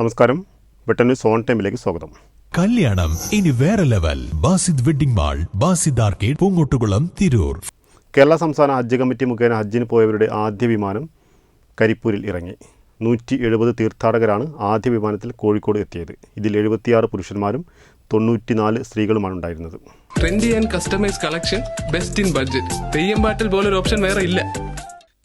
നമസ്കാരം. വെട്ടന്യൂസ് ഓൺ ടൈമിലേക്ക് സ്വാഗതം. കല്യാണം. ഇനി വേറെ level. Basid wedding mall Basid arcade Poongottukulam Tirur. Kerala സംസ്ഥാന ഹജ്ജ് കമ്മിറ്റി മുഖേന ഹജ്ജിന് പോയവരുടെ ആദ്യ വിമാനം കരിപ്പൂരിൽ ഇറങ്ങി. നൂറ്റി എഴുപത് തീർത്ഥാടകരാണ് ആദ്യ വിമാനത്തിൽ കോഴിക്കോട് എത്തിയത്. ഇതിൽ എഴുപത്തിയാറ് പുരുഷന്മാരും തൊണ്ണൂറ്റിനാല് സ്ത്രീകളുമാണ് ഉണ്ടായിരുന്നത്. Trendy and customise collection best in budget Theyyam പാട്ടിൽ ഒരു ഓപ്ഷൻ വേറെ ഇല്ല.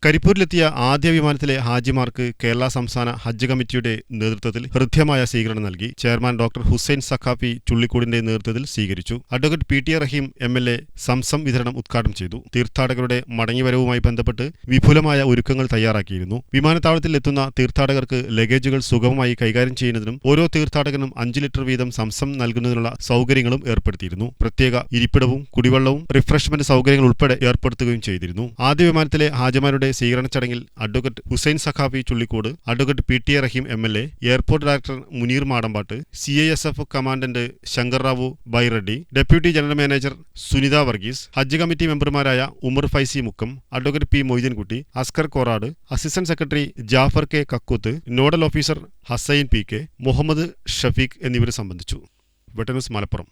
കരിപ്പൂരിലെത്തിയ ആദ്യ വിമാനത്തിലെ ഹാജിമാർക്ക് കേരള സംസ്ഥാന ഹജ്ജ് കമ്മിറ്റിയുടെ നേതൃത്വത്തിൽ ഹൃദ്യമായ സ്വീകരണം നൽകി. ചെയർമാൻ ഡോക്ടർ ഹുസൈൻ സഖാഫി ചുള്ളിക്കൂടിന്റെ നേതൃത്വത്തിൽ സ്വീകരിച്ചു. Advocate P. T. Raheem M. L. A Zamzam വിതരണം ഉദ്ഘാടനം ചെയ്തു. തീർത്ഥാടകരുടെ മടങ്ങിവരവുമായി ബന്ധപ്പെട്ട് വിപുലമായ ഒരുക്കങ്ങൾ തയ്യാറാക്കിയിരുന്നു. വിമാനത്താവളത്തിൽ എത്തുന്ന തീർത്ഥാടകർക്ക് ലഗേജുകൾ സുഗമമായി കൈകാര്യം ചെയ്യുന്നതിനും ഓരോ തീർത്ഥാടകനും അഞ്ച് ലിറ്റർ വീതം സംസം നൽകുന്നതിനുള്ള സൗകര്യങ്ങളും ഏർപ്പെടുത്തിയിരുന്നു. പ്രത്യേക ഇരിപ്പിടവും കുടിവെള്ളവും റിഫ്രഷ്മെന്റ് സൗകര്യങ്ങൾ ഉൾപ്പെടെ ഏർപ്പെടുത്തുകയും ചെയ്തിരുന്നു. ആദ്യ വിമാനത്തിലെ ഹാജിമാരുടെ സ്വീകരണ ചടങ്ങിൽ advocate Hussain Saqafi Chullikode advocate P T A Raheem M L A airport director Muneer Madampat C I S F commandant Shankar Rao Byreddy deputy general manager Sunitha Varghese Hajj committee മെമ്പർമാരായ Umar Faizy Mukkam advocate P Moideenkutty Askar Korad assistant secretary Jafar K Kakkoot nodal officer Hasain P K Muhammad Shafeeq എന്നിവർ സംബന്ധിച്ചു. വെട്ടനസ് മലപ്പുറം.